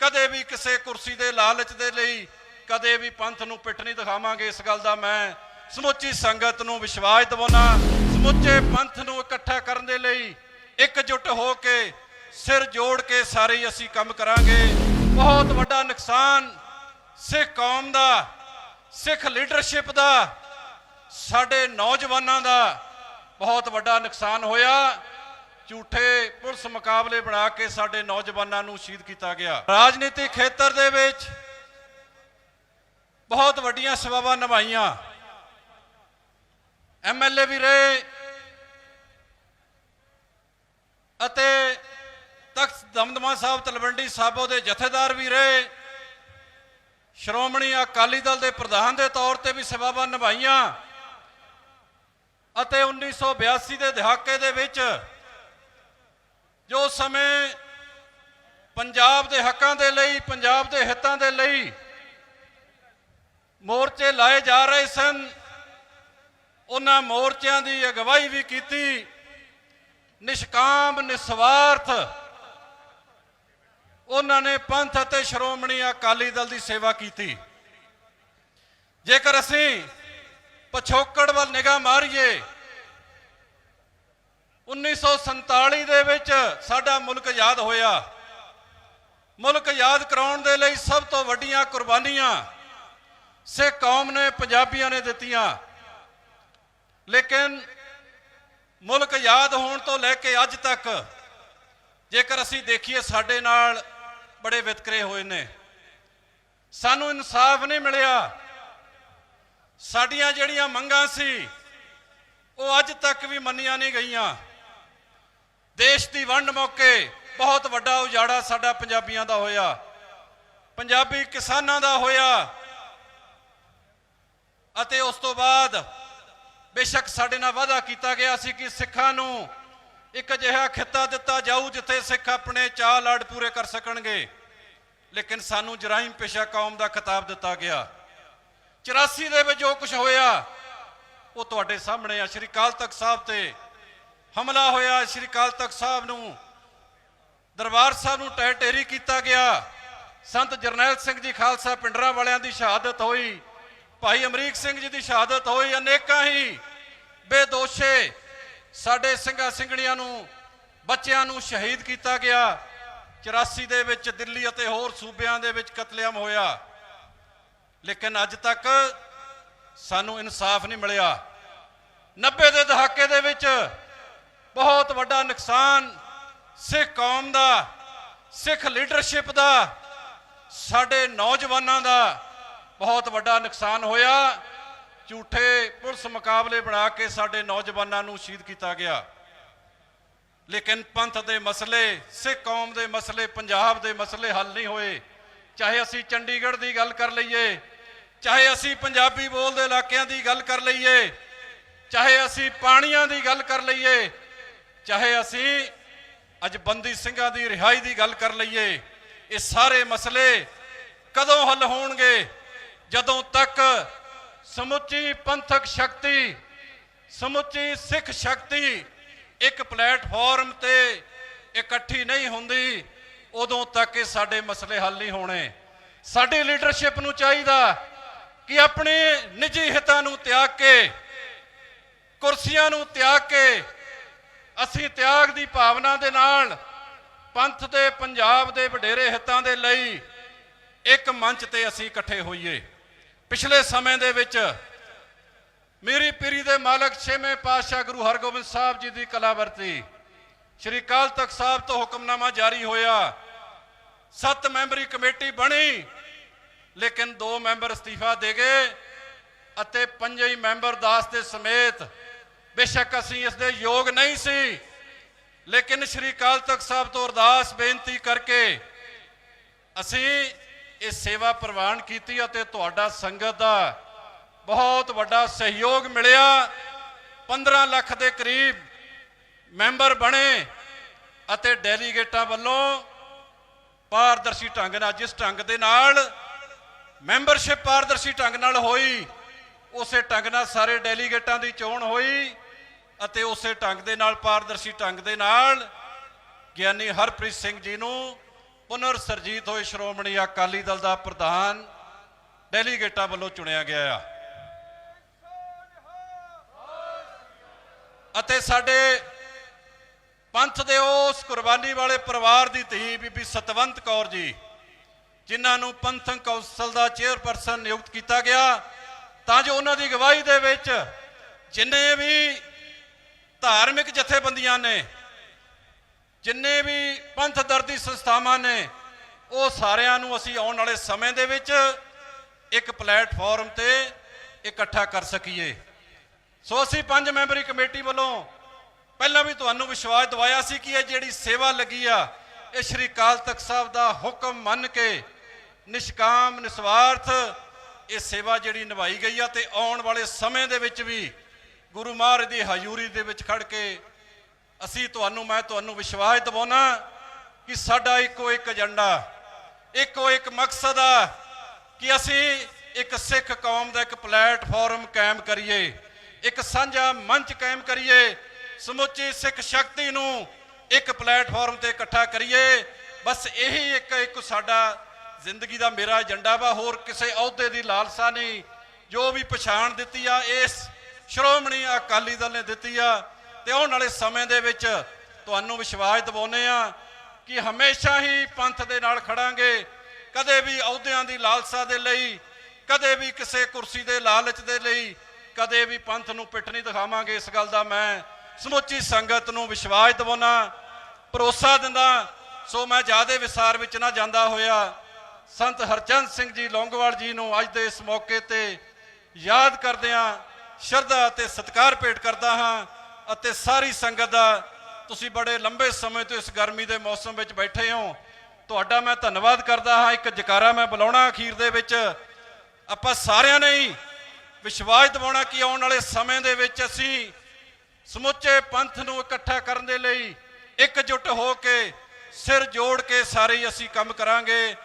ਕਦੇ ਵੀ ਕਿਸੇ ਕੁਰਸੀ ਦੇ ਲਾਲਚ ਦੇ ਲਈ ਕਦੇ ਵੀ ਪੰਥ ਨੂੰ ਪਿੱਠ ਨਹੀਂ ਦਿਖਾਵਾਂਗੇ ਇਸ ਗੱਲ ਦਾ ਮੈਂ ਸਮੁੱਚੀ ਸੰਗਤ ਨੂੰ ਵਿਸ਼ਵਾਸ ਦਿਵਾਉਣਾ ਸਮੁੱਚੇ ਪੰਥ ਨੂੰ ਇਕੱਠਾ ਕਰਨ ਦੇ ਲਈ ਇਕਜੁੱਟ ਹੋ ਕੇ ਸਿਰ ਜੋੜ ਕੇ ਸਾਰੇ ਅਸੀਂ ਕੰਮ ਕਰਾਂਗੇ। ਬਹੁਤ ਵੱਡਾ ਨੁਕਸਾਨ ਸਿੱਖ ਕੌਮ ਦਾ, ਸਿੱਖ ਲੀਡਰਸ਼ਿਪ ਦਾ, ਸਾਡੇ ਨੌਜਵਾਨਾਂ ਦਾ ਬਹੁਤ ਵੱਡਾ ਨੁਕਸਾਨ ਹੋਇਆ। ਝੂਠੇ ਪੁਲਿਸ ਮੁਕਾਬਲੇ ਬਣਾ ਕੇ ਸਾਡੇ ਨੌਜਵਾਨਾਂ ਨੂੰ ਸ਼ਹੀਦ ਕੀਤਾ ਗਿਆ। ਰਾਜਨੀਤਿਕ ਖੇਤਰ ਦੇ ਵਿੱਚ ਬਹੁਤ ਵੱਡੀਆਂ ਸੇਵਾਵਾਂ ਨਿਭਾਈਆਂ। ਐਮਐਲਏ ਵੀ ਰਹੇ ਅਤੇ ਤਖਤ ਦਮਦਮਾ ਸਾਹਿਬ, ਤਲਵੰਡੀ ਸਾਬੋ ਦੇ ਜਥੇਦਾਰ ਵੀ ਰਹੇ। ਸ਼੍ਰੋਮਣੀ ਅਕਾਲੀ ਦਲ ਦੇ ਪ੍ਰਧਾਨ ਦੇ ਤੌਰ ਤੇ ਵੀ ਸੇਵਾਵਾਂ ਨਿਭਾਈਆਂ ਅਤੇ 1982 ਦੇ ਦਹਾਕੇ ਦੇ ਵਿੱਚ ਜੋ ਸਮੇਂ ਪੰਜਾਬ ਦੇ ਹੱਕਾਂ ਦੇ ਲਈ, ਪੰਜਾਬ ਦੇ ਹਿੱਤਾਂ ਦੇ ਲਈ ਮੋਰਚੇ ਲਾਏ ਜਾ ਰਹੇ ਸਨ, ਉਹਨਾਂ ਮੋਰਚਿਆਂ ਦੀ ਅਗਵਾਈ ਵੀ ਕੀਤੀ। ਨਿਸ਼ਕਾਮ, ਨਿਸਵਾਰਥ, ਉਹਨਾਂ ਨੇ ਪੰਥ ਅਤੇ ਸ਼੍ਰੋਮਣੀ ਅਕਾਲੀ ਦਲ ਦੀ ਸੇਵਾ ਕੀਤੀ। ਜੇਕਰ ਅਸੀਂ ਪਛੋਕੜ ਵੱਲ ਨਿਗਾਹ ਮਾਰੀਏ 1947 ਦੇ ਵਿੱਚ ਸਾਡਾ ਮੁਲਕ ਆਜ਼ਾਦ ਹੋਇਆ। ਮੁਲਕ ਆਜ਼ਾਦ ਕਰਾਉਣ ਦੇ ਲਈ ਸਭ ਤੋਂ ਵੱਡੀਆਂ ਕੁਰਬਾਨੀਆਂ ਸਿੱਖ ਕੌਮ ਨੇ ਪੰਜਾਬੀਆਂ ਨੇ ਦਿੱਤੀਆਂ। ਲੇਕਿਨ ਮੁਲਕ ਆਜ਼ਾਦ ਹੋਣ ਤੋਂ ਲੈ ਕੇ ਅੱਜ ਤੱਕ ਜੇਕਰ ਅਸੀਂ ਦੇਖੀਏ ਸਾਡੇ ਨਾਲ ਬੜੇ ਵਿਤਕਰੇ ਹੋਏ ਨੇ। ਸਾਨੂੰ ਇਨਸਾਫ ਨਹੀਂ ਮਿਲਿਆ। ਸਾਡੀਆਂ ਜਿਹੜੀਆਂ ਮੰਗਾਂ ਸੀ, ਉਹ ਅੱਜ ਤੱਕ ਵੀ ਮੰਨੀਆਂ ਨਹੀਂ ਗਈਆਂ। ਦੇਸ਼ ਦੀ ਵੰਡ ਮੌਕੇ ਬਹੁਤ ਵੱਡਾ ਉਜਾੜਾ ਸਾਡਾ ਪੰਜਾਬੀਆਂ ਦਾ ਹੋਇਆ। ਪੰਜਾਬੀ ਕਿਸਾਨਾਂ ਦਾ ਹੋਇਆ। ਅਤੇ ਉਸ ਤੋਂ ਬਾਅਦ ਬੇਸ਼ੱਕ ਸਾਡੇ ਨਾਲ ਵਾਅਦਾ ਕੀਤਾ ਗਿਆ ਸੀ ਕਿ ਸਿੱਖਾਂ ਨੂੰ ਇੱਕ ਅਜਿਹਾ ਖਿੱਤਾ ਦਿੱਤਾ ਜਾਊ ਜਿੱਥੇ ਸਿੱਖ ਆਪਣੇ ਚਾਅ ਲਾੜ ਪੂਰੇ ਕਰ ਸਕਣਗੇ। ਲੇਕਿਨ ਸਾਨੂੰ ਜਰਾਇਮ ਪੇਸ਼ਾ ਕੌਮ ਦਾ ਖਿਤਾਬ ਦਿੱਤਾ ਗਿਆ। 84 ਦੇ ਵਿੱਚ ਜੋ ਕੁਝ ਹੋਇਆ, ਉਹ ਤੁਹਾਡੇ ਸਾਹਮਣੇ ਆ। ਸ਼੍ਰੀ ਅਕਾਲ ਤਖਤ ਸਾਹਿਬ ਤੇ ਹਮਲਾ ਹੋਇਆ ਸ਼੍ਰੀ ਅਕਾਲ ਤਖਤ ਸਾਹਿਬ ਨੂੰ। ਦਰਬਾਰ ਸਾਹਿਬ ਨੂੰ ਟਹਿ ਟੇਰੀ ਕੀਤਾ ਗਿਆ। ਸੰਤ ਜਰਨੈਲ ਸਿੰਘ ਜੀ ਖਾਲਸਾ ਪਿੰਡਰਾਂ ਵਾਲਿਆਂ ਦੀ ਸ਼ਹਾਦਤ ਹੋਈ। ਭਾਈ ਅਮਰੀਕ ਸਿੰਘ ਜੀ ਦੀ ਸ਼ਹਾਦਤ ਹੋਈ। ਅਨੇਕਾਂ ਹੀ ਬੇਦੋਸ਼ੇ ਸਾਡੇ ਸਿੰਘਾਂ ਸਿੰਘਣੀਆਂ ਨੂੰ, ਬੱਚਿਆਂ ਨੂੰ ਸ਼ਹੀਦ ਕੀਤਾ ਗਿਆ। 84 ਦੇ ਵਿੱਚ ਦਿੱਲੀ ਅਤੇ ਹੋਰ ਸੂਬਿਆਂ ਦੇ ਵਿੱਚ ਕਤਲੇਆਮ ਹੋਇਆ। ਲੇਕਿਨ ਅੱਜ ਤੱਕ ਸਾਨੂੰ ਇਨਸਾਫ ਨਹੀਂ ਮਿਲਿਆ। 90 ਦੇ ਦਹਾਕੇ ਦੇ ਵਿੱਚ ਬਹੁਤ ਵੱਡਾ ਨੁਕਸਾਨ ਸਿੱਖ ਕੌਮ ਦਾ, ਸਿੱਖ ਲੀਡਰਸ਼ਿਪ ਦਾ, ਸਾਡੇ ਨੌਜਵਾਨਾਂ ਦਾ ਬਹੁਤ ਵੱਡਾ ਨੁਕਸਾਨ ਹੋਇਆ। ਝੂਠੇ ਪੁਲਿਸ ਮੁਕਾਬਲੇ ਬਣਾ ਕੇ ਸਾਡੇ ਨੌਜਵਾਨਾਂ ਨੂੰ ਸ਼ਹੀਦ ਕੀਤਾ ਗਿਆ। ਲੇਕਿਨ ਪੰਥ ਦੇ ਮਸਲੇ, ਸਿੱਖ ਕੌਮ ਦੇ ਮਸਲੇ, ਪੰਜਾਬ ਦੇ ਮਸਲੇ ਹੱਲ ਨਹੀਂ ਹੋਏ। ਚਾਹੇ ਅਸੀਂ ਚੰਡੀਗੜ੍ਹ ਦੀ ਗੱਲ ਕਰ ਲਈਏ, ਚਾਹੇ ਅਸੀਂ ਪੰਜਾਬੀ ਬੋਲਦੇ ਇਲਾਕਿਆਂ ਦੀ ਗੱਲ ਕਰ ਲਈਏ, ਚਾਹੇ ਅਸੀਂ ਪਾਣੀਆਂ ਦੀ ਗੱਲ ਕਰ ਲਈਏ ਚਾਹੇ ਅਸੀਂ ਅੱਜ ਬੰਦੀ ਸਿੰਘਾਂ ਦੀ ਰਿਹਾਈ ਦੀ ਗੱਲ ਕਰ ਲਈਏ, ਇਹ ਸਾਰੇ ਮਸਲੇ ਕਦੋਂ ਹੱਲ ਹੋਣਗੇ? ਜਦੋਂ ਤੱਕ ਸਮੁੱਚੀ ਪੰਥਕ ਸ਼ਕਤੀ, ਸਮੁੱਚੀ ਸਿੱਖ ਸ਼ਕਤੀ ਇੱਕ ਪਲੇਟਫਾਰਮ ਤੇ ਇਕੱਠੀ ਨਹੀਂ ਹੁੰਦੀ, ਉਦੋਂ ਤੱਕ ਇਹ ਸਾਡੇ ਮਸਲੇ ਹੱਲ ਨਹੀਂ ਹੋਣੇ। ਸਾਡੀ ਲੀਡਰਸ਼ਿਪ ਨੂੰ ਚਾਹੀਦਾ ਕਿ ਆਪਣੇ ਨਿੱਜੀ ਹਿੱਤਾਂ ਨੂੰ ਤਿਆਗ ਕੇ, ਕੁਰਸੀਆਂ ਨੂੰ ਤਿਆਗ ਕੇ ਅਸੀਂ ਤਿਆਗ ਦੀ ਭਾਵਨਾ ਦੇ ਨਾਲ ਪੰਥ ਦੇ, ਪੰਜਾਬ ਦੇ ਵਡੇਰੇ ਹਿੱਤਾਂ ਦੇ ਲਈ ਇੱਕ ਮੰਚ ਤੇ ਅਸੀਂ ਇਕੱਠੇ ਹੋਈਏ। ਪਿਛਲੇ ਸਮੇਂ ਦੇ ਵਿੱਚ ਮੇਰੀ ਪੀਰੀ ਦੇ ਮਾਲਕ ਛੇਵੇਂ ਪਾਤਸ਼ਾਹ ਗੁਰੂ ਹਰਗੋਬਿੰਦ ਸਾਹਿਬ ਜੀ ਦੀ ਕਲਾਵਰਤੀ ਸ਼੍ਰੀ ਅਕਾਲ ਤਖਤ ਸਾਹਿਬ ਤੋਂ ਹੁਕਮਨਾਮਾ ਜਾਰੀ ਹੋਇਆ। ਸੱਤ ਮੈਂਬਰੀ ਕਮੇਟੀ ਬਣੀ, ਲੇਕਿਨ ਦੋ ਮੈਂਬਰ ਅਸਤੀਫਾ ਦੇ ਗਏ ਅਤੇ ਪੰਜੇ ਹੀ ਮੈਂਬਰ ਦਾਸ ਦੇ ਸਮੇਤ ਬੇਸ਼ੱਕ ਅਸੀਂ ਇਸ ਦੇ ਯੋਗ ਨਹੀਂ ਸੀ। ਲੇਕਿਨ ਸ਼੍ਰੀ ਅਕਾਲ ਤਖਤ ਸਾਹਿਬ ਤੋਂ ਅਰਦਾਸ, ਬੇਨਤੀ ਕਰਕੇ ਅਸੀਂ ਇਹ ਸੇਵਾ ਪ੍ਰਵਾਨ ਕੀਤੀ ਅਤੇ ਤੁਹਾਡਾ ਸੰਗਤ ਦਾ ਬਹੁਤ ਵੱਡਾ ਸਹਿਯੋਗ ਮਿਲਿਆ। 15 ਲੱਖ ਦੇ ਕਰੀਬ ਮੈਂਬਰ ਬਣੇ ਅਤੇ ਡੈਲੀਗੇਟਾਂ ਵੱਲੋਂ ਪਾਰਦਰਸ਼ੀ ਢੰਗ ਨਾਲ, ਜਿਸ ਢੰਗ ਦੇ ਨਾਲ ਮੈਂਬਰਸ਼ਿਪ ਪਾਰਦਰਸ਼ੀ ਢੰਗ ਨਾਲ ਹੋਈ, ਉਸੇ ਢੰਗ ਨਾਲ ਸਾਰੇ ਡੈਲੀਗੇਟਾਂ ਦੀ ਚੋਣ ਹੋਈ। ਅਤੇ ਉਸੇ ਢੰਗ ਦੇ ਨਾਲ, ਪਾਰਦਰਸ਼ੀ ਢੰਗ ਦੇ ਨਾਲ ਗਿਆਨੀ ਹਰਪ੍ਰੀਤ ਸਿੰਘ ਜੀ ਨੂੰ ਪੁਨਰ ਸਰਜੀਤ ਹੋਏ ਸ਼੍ਰੋਮਣੀ ਅਕਾਲੀ ਦਲ ਦਾ ਪ੍ਰਧਾਨ ਡੈਲੀਗੇਟਾਂ ਵੱਲੋਂ ਚੁਣਿਆ ਗਿਆ ਆ। ਅਤੇ ਸਾਡੇ ਪੰਥ ਦੇ ਉਸ ਕੁਰਬਾਨੀ ਵਾਲੇ ਪਰਿਵਾਰ ਦੀ ਧੀ ਬੀਬੀ ਸਤਵੰਤ ਕੌਰ ਜੀ, ਜਿਨ੍ਹਾਂ ਨੂੰ ਪੰਥਕ ਕੌਂਸਲ ਦਾ ਚੇਅਰਪਰਸਨ ਨਿਯੁਕਤ ਕੀਤਾ ਗਿਆ, ਤਾਂ ਜੋ ਉਹਨਾਂ ਦੀ ਅਗਵਾਈ ਦੇ ਵਿੱਚ ਜਿੰਨੇ ਵੀ ਧਾਰਮਿਕ ਜਥੇਬੰਦੀਆਂ ਨੇ, ਜਿੰਨੇ ਵੀ ਪੰਥ ਦਰਦੀ ਸੰਸਥਾਵਾਂ ਨੇ, ਉਹ ਸਾਰਿਆਂ ਨੂੰ ਅਸੀਂ ਆਉਣ ਵਾਲੇ ਸਮੇਂ ਦੇ ਵਿੱਚ ਇੱਕ ਪਲੇਟਫਾਰਮ ਤੇ ਇਕੱਠਾ ਕਰ ਸਕੀਏ। ਸੋ ਅਸੀਂ ਪੰਜ ਮੈਂਬਰੀ ਕਮੇਟੀ ਵੱਲੋਂ ਪਹਿਲਾਂ ਵੀ ਤੁਹਾਨੂੰ ਵਿਸ਼ਵਾਸ ਦਿਵਾਇਆ ਸੀ ਕਿ ਇਹ ਜਿਹੜੀ ਸੇਵਾ ਲੱਗੀ ਆ, ਇਹ ਸ਼੍ਰੀ ਅਕਾਲ ਤਖਤ ਸਾਹਿਬ ਦਾ ਹੁਕਮ ਮੰਨ ਕੇ ਨਿਸ਼ਕਾਮ, ਨਿਸਵਾਰਥ, ਇਹ ਸੇਵਾ ਜਿਹੜੀ ਨਿਭਾਈ ਗਈ ਆ ਤੇ ਆਉਣ ਵਾਲੇ ਸਮੇਂ ਦੇ ਵਿੱਚ ਵੀ ਗੁਰੂ ਮਹਾਰਾਜ ਦੀ ਹਜ਼ੂਰੀ ਦੇ ਵਿੱਚ ਖੜ ਕੇ ਅਸੀਂ ਤੁਹਾਨੂੰ, ਮੈਂ ਤੁਹਾਨੂੰ ਵਿਸ਼ਵਾਸ ਦਿਵਾਉਣਾ ਕਿ ਸਾਡਾ ਇੱਕੋ ਇੱਕ ਏਜੰਡਾ, ਇੱਕੋ ਇੱਕ ਮਕਸਦ ਆ ਕਿ ਅਸੀਂ ਇੱਕ ਸਿੱਖ ਕੌਮ ਦਾ ਇੱਕ ਪਲੇਟਫਾਰਮ ਕਾਇਮ ਕਰੀਏ, ਇੱਕ ਸਾਂਝਾ ਮੰਚ ਕਾਇਮ ਕਰੀਏ, ਸਮੁੱਚੀ ਸਿੱਖ ਸ਼ਕਤੀ ਨੂੰ ਇੱਕ ਪਲੇਟਫਾਰਮ ਤੇ ਇਕੱਠਾ ਕਰੀਏ। ਬਸ ਇਹੀ ਇੱਕ ਇੱਕ ਸਾਡਾ ਜ਼ਿੰਦਗੀ ਦਾ ਮੇਰਾ ਏਜੰਡਾ ਵਾ। ਹੋਰ ਕਿਸੇ ਅਹੁਦੇ ਦੀ ਲਾਲਸਾ ਨਹੀਂ। ਜੋ ਵੀ ਪਛਾਣ ਦਿੱਤੀ ਆ, ਇਸ ਸ਼੍ਰੋਮਣੀ ਅਕਾਲੀ ਦਲ ਨੇ ਦਿੱਤੀ ਆ ਤੇ ਆਉਣ ਵਾਲੇ ਸਮੇਂ ਦੇ ਵਿੱਚ ਤੁਹਾਨੂੰ ਵਿਸ਼ਵਾਸ ਦਿਵਾਉਨੇ ਆ ਕਿ ਹਮੇਸ਼ਾ ਹੀ ਪੰਥ ਦੇ ਨਾਲ ਖੜਾਂਗੇ, ਕਦੇ ਵੀ ਅਹੁਦਿਆਂ ਦੀ ਲਾਲਸਾ ਦੇ ਲਈ, ਕਦੇ ਵੀ ਕਿਸੇ ਕੁਰਸੀ ਦੇ ਲਾਲਚ ਦੇ ਲਈ, ਕਦੇ ਵੀ ਪੰਥ ਨੂੰ ਪਿੱਠ ਨਹੀਂ ਦਿਖਾਵਾਂਗੇ। ਇਸ ਗੱਲ ਦਾ ਮੈਂ ਸਮੁੱਚੀ ਸੰਗਤ ਨੂੰ ਵਿਸ਼ਵਾਸ ਦਿਵਾਉਣਾ ਭਰੋਸਾ ਦਿੰਦਾ, ਸੋ ਮੈਂ ਜ਼ਿਆਦਾ ਵਿਸਾਰ ਵਿੱਚ ਨਾ ਜਾਂਦਾ ਹੋਇਆ। ਸੰਤ ਹਰਚੰਦ ਸਿੰਘ ਜੀ ਲੌਂਗਵਾਲ ਜੀ ਨੂੰ ਅੱਜ ਦੇ ਇਸ ਮੌਕੇ ਤੇ ਯਾਦ ਕਰਦਿਆਂ ਸ਼ਰਧਾ ਅਤੇ ਸਤਿਕਾਰ ਭੇਟ ਕਰਦਾ ਹਾਂ ਅਤੇ ਸਾਰੀ ਸੰਗਤ ਦਾ ਤੁਸੀਂ ਬੜੇ ਲੰਬੇ ਸਮੇਂ ਤੋਂ ਇਸ ਗਰਮੀ ਦੇ ਮੌਸਮ ਵਿੱਚ ਬੈਠੇ ਹੋ। ਤੁਹਾਡਾ ਮੈਂ ਧੰਨਵਾਦ ਕਰਦਾ ਹਾਂ। ਇੱਕ ਜਕਾਰਾ ਮੈਂ ਬੁਲਾਉਣਾ ਅਖੀਰ ਦੇ ਵਿੱਚ। ਆਪਾਂ ਸਾਰਿਆਂ ਨੇ ਹੀ ਵਿਸ਼ਵਾਸ ਦਿਵਾਉਣਾ ਕਿ ਆਉਣ ਵਾਲੇ ਸਮੇਂ ਦੇ ਵਿੱਚ ਅਸੀਂ ਸਮੁੱਚੇ ਪੰਥ ਨੂੰ ਇਕੱਠਾ ਕਰਨ ਦੇ ਲਈ ਇਕਜੁੱਟ ਹੋ ਕੇ ਸਿਰ ਜੋੜ ਕੇ ਸਾਰੇ ਅਸੀਂ ਕੰਮ ਕਰਾਂਗੇ।